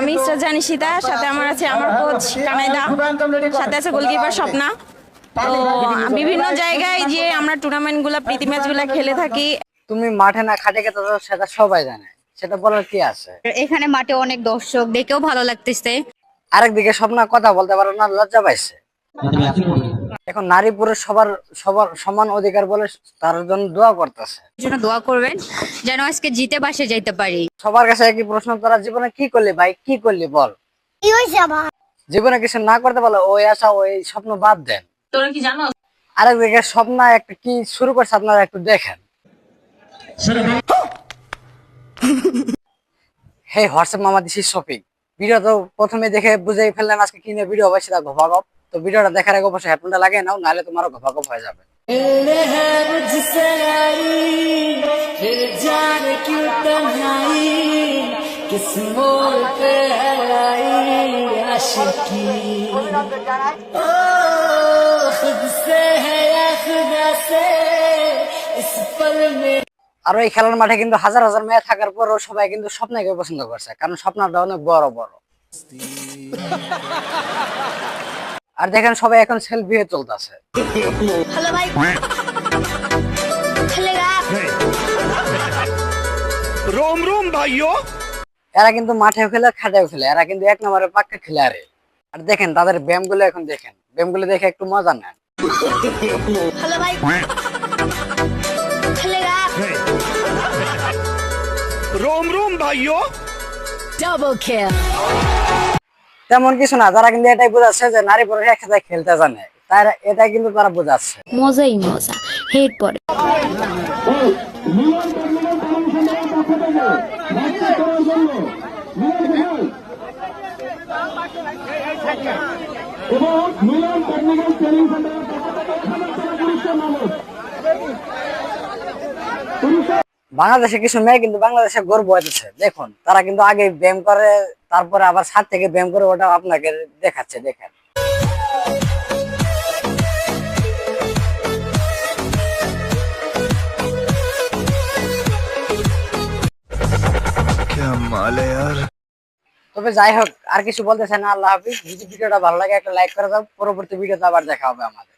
আমি জানি সীতা সাথে আমার আছে আমার কোচ কানাইদা সাথে আছে গোলকিপার স্বপ্না। তো বিভিন্ন জায়গায় যে আমরা টুর্নামেন্ট টুর্নামেন্টগুলো প্রীতি ম্যাচগুলো খেলে থাকি। তুমি মাঠে না খাটে গেছো তো সেটা সবাই জানে। সেটা বলার কি আছে? এখানে মাঠে অনেক দর্শক দেখেও ভালো লাগতেছে। আরেকদিকে স্বপ্ন কথা বলতে পারো না লজ্জা পাইছে। এখন নারী পুরুষ সবার সবার সমান অধিকার বলে তার জন্য দোয়া করতেছে। জন্য দোয়া করবেন যেন আজকে জিতে বাসে যাইতে পারি। সবার কাছে একই প্রশ্ন তারা জীবনে কি করলি ভাই? কি করলি বল? জীবনে কিছু না করতে পারলে ওই আশা ওই স্বপ্ন বাদ দেন। তোরা কি জানো? আরেকদিকে স্বপ্ন একটা কি শুরু করছে আপনারা একটু দেখেন। হে হোয়াটসঅ্যাপ মামা দিছি শপিং ভিডিও তো প্রথমে দেখে বুঝেই ফেললেন আজকে কিনে ভিডিও হবে সেটা ঘপাগপ তো ভিডিওটা দেখার আগে অবশ্যই হেডফোনটা লাগিয়ে নাও নাহলে তোমারও ঘপাগপ হয়ে যাবে। আর ওই খেলার মাঠে কিন্তু হাজার হাজার মেয়ে থাকার পরও সবাই কিন্তু স্বপ্নকে পছন্দ করছে কারণ স্বপ্নটা অনেক বড় বড়। আর দেখেন সবাই এখন সেলফি হয়ে চলতেছে। রোম এরা কিন্তু মাঠেও খেলে খাটেও খেলে। এরা কিন্তু এক নম্বরের পাক্কা আরে আর দেখেন তাদের ব্যায়ামগুলো এখন দেখেন। ব্যায়ামগুলো দেখে একটু মজা নেন। রোম রোম ভাইও ডাবল তেমন কিছু না তারা কিন্তু এটাই বোঝাচ্ছে যে নারী পুরুষ একসাথে খেলতে জানে তারা এটাই কিন্তু তারা বোঝাচ্ছে। মজাই মজা হেড পরে বাংলাদেশে কিছু মেয়ে কিন্তু বাংলাদেশে গর্ব হয়েছে দেখুন তারা কিন্তু আগে ব্যায়াম করে তারপরে আবার সাত থেকে ব্যায়াম করে ওটা আপনাকে দেখাচ্ছে দেখেন। তবে যাই হোক আর কিছু বলতে চাই না আল্লাহ হাফিজ। যদি ভিডিওটা ভালো লাগে একটা লাইক করে দাও। পরবর্তী ভিডিওতে আবার দেখা হবে আমাদের।